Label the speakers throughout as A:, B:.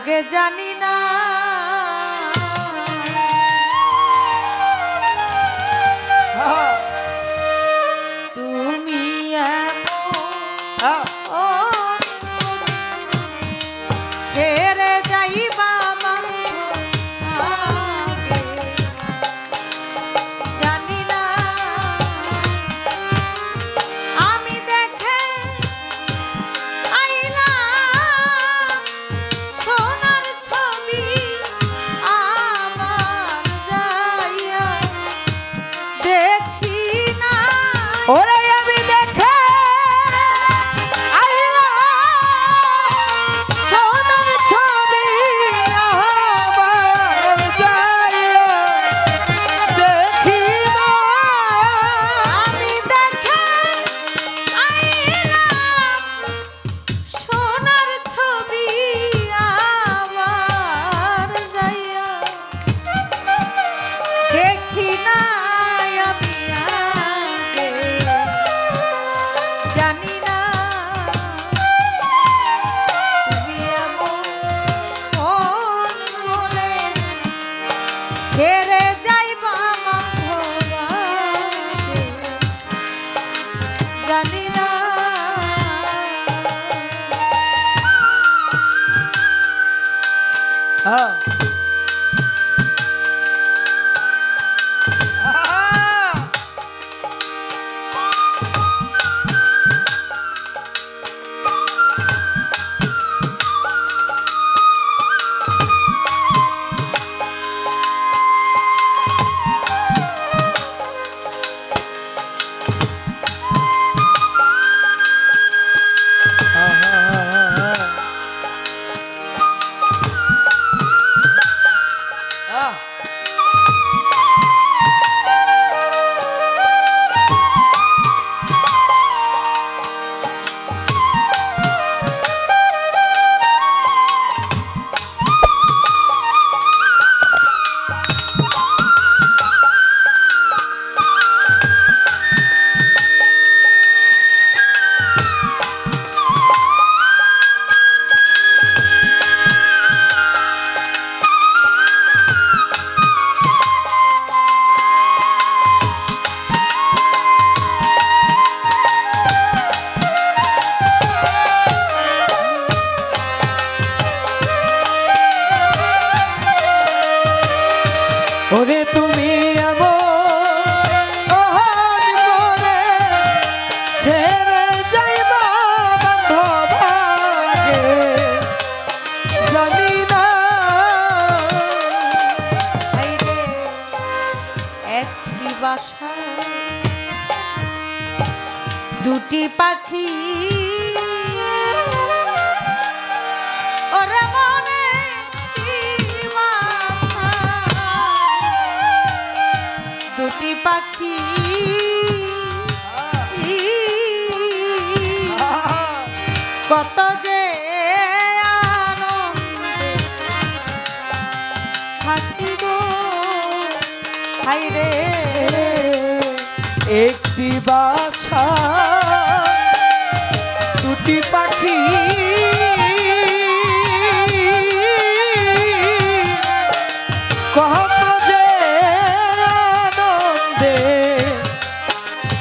A: আগে জানি না।
B: হ্যাঁ।
A: তুমি ও
B: ওরে
A: তুমি দুটি পাখি। কত যে আনন্দে থাকি গো।
B: হাই রে।
A: একটি বাসা দুটি পাখি।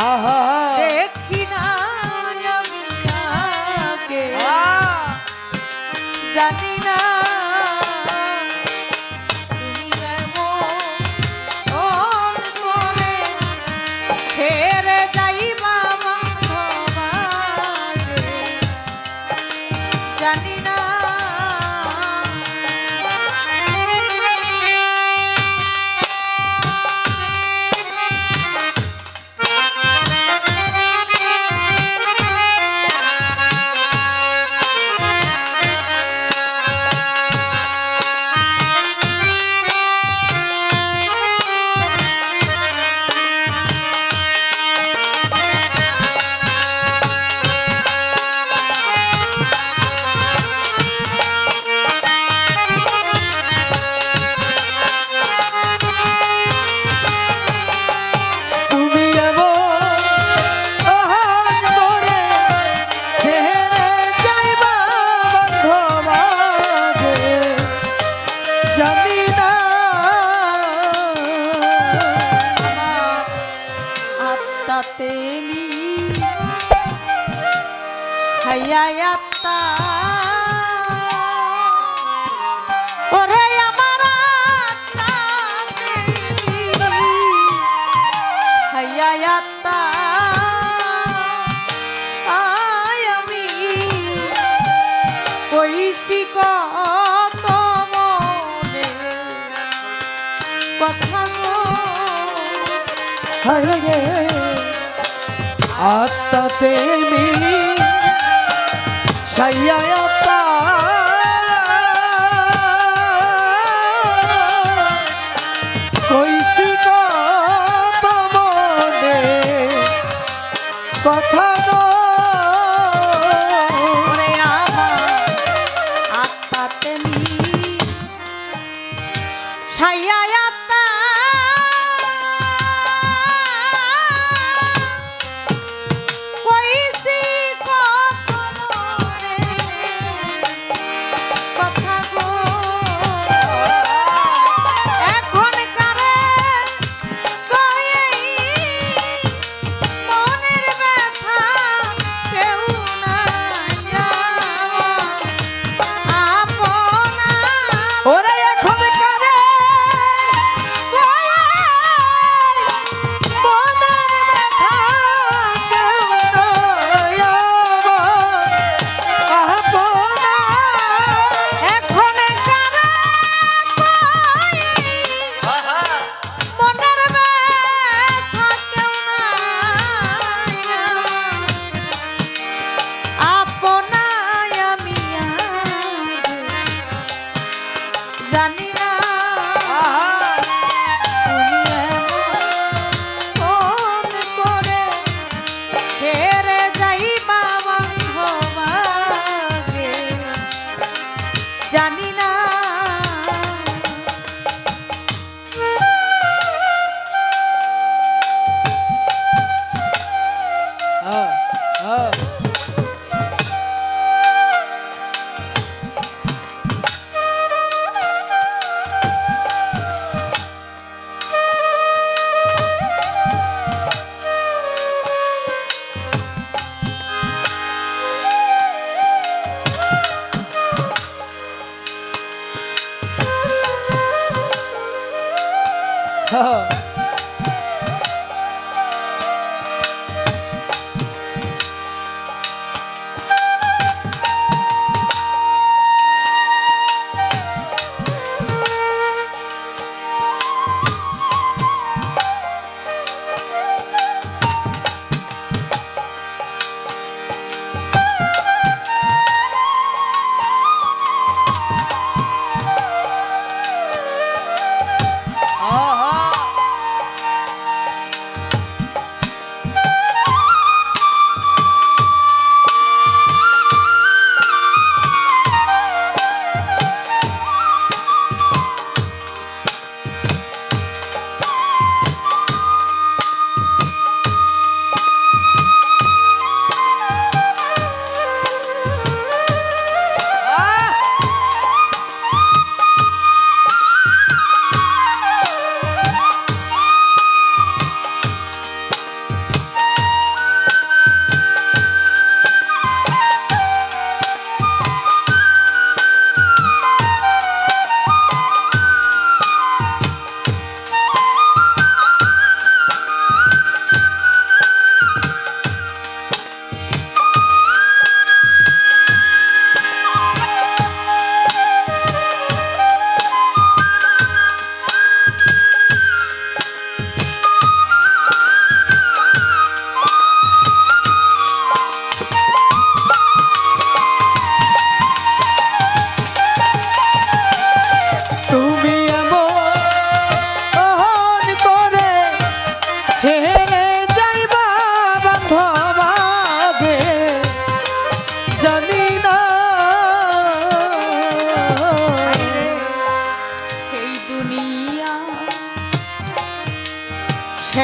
A: আহা হইছি কত মনে। কথা
B: হরে আত্মাতে মিলি সাইয়া
A: জানি না।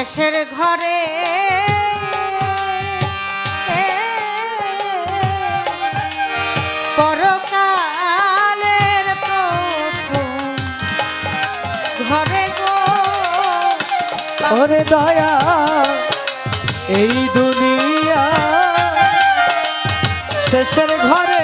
A: দেশের ঘরে। ঘরে
B: দয়া
A: এই দুনিয়া শেষের ঘরে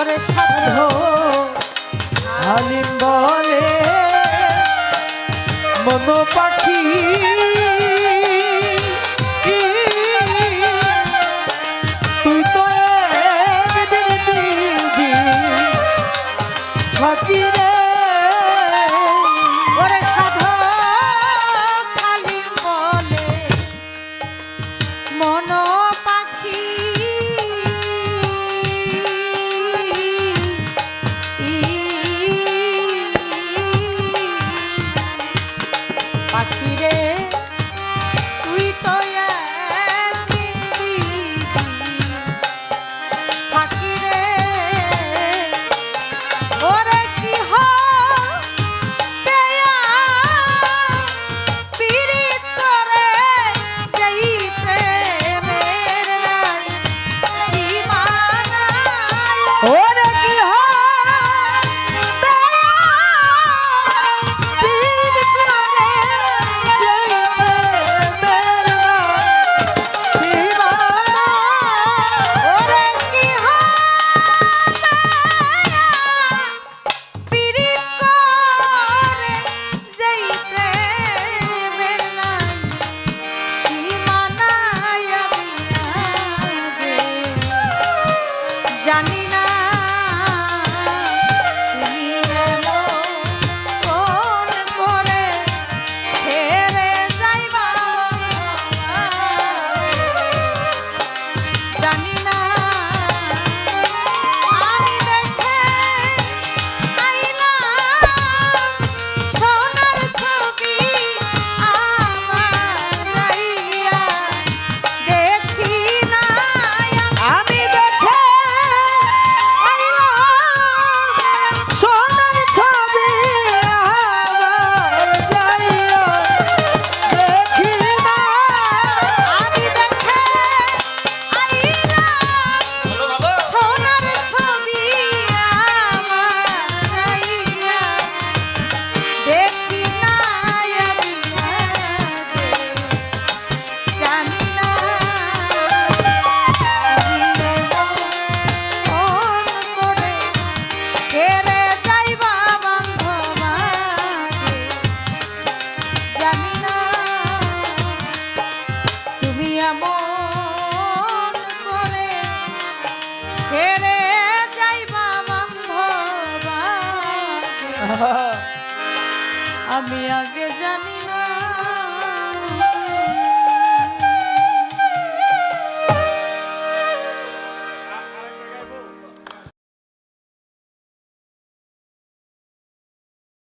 A: ওরে
B: সাধু
A: হালিম বলে মন পাখি আমি আগে